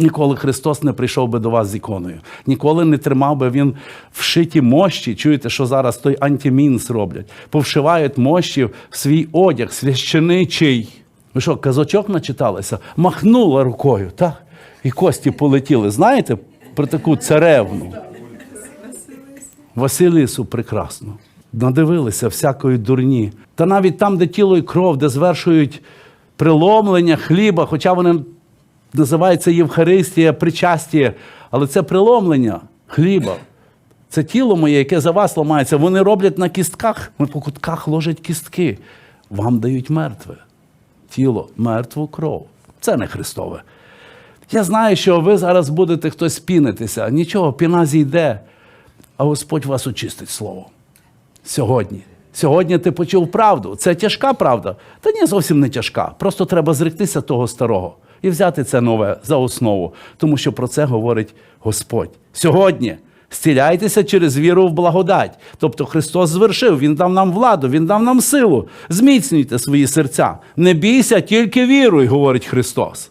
Ніколи Христос не прийшов би до вас з іконою. Ніколи не тримав би він вшиті мощі. Чуєте, що зараз той антимінс роблять? Повшивають мощі в свій одяг, священичий. Ви що, казочок начиталися? Махнула рукою, так? І кості полетіли. Знаєте про таку царевну? Василису прекрасну. Надивилися всякої дурні. Та навіть там, де тіло і кров, де звершують приломлення хліба, хоча вони називаються Євхаристія, причастя, але це приломлення хліба. Це тіло моє, яке за вас ламається. Вони роблять на кістках, ми по кутках ложать кістки. Вам дають мертве тіло, мертву кров. Це не Христове. Я знаю, що ви зараз будете хтось пінитися. Нічого, піна зійде, а Господь вас очистить слово. Сьогодні. Сьогодні ти почув правду. Це тяжка правда? Та ні, зовсім не тяжка. Просто треба зректися того старого і взяти це нове за основу, тому що про це говорить Господь. Сьогодні зціляйтеся через віру в благодать. Тобто Христос звершив, Він дав нам владу, Він дав нам силу. Зміцнюйте свої серця. Не бійся, тільки віруй, говорить Христос.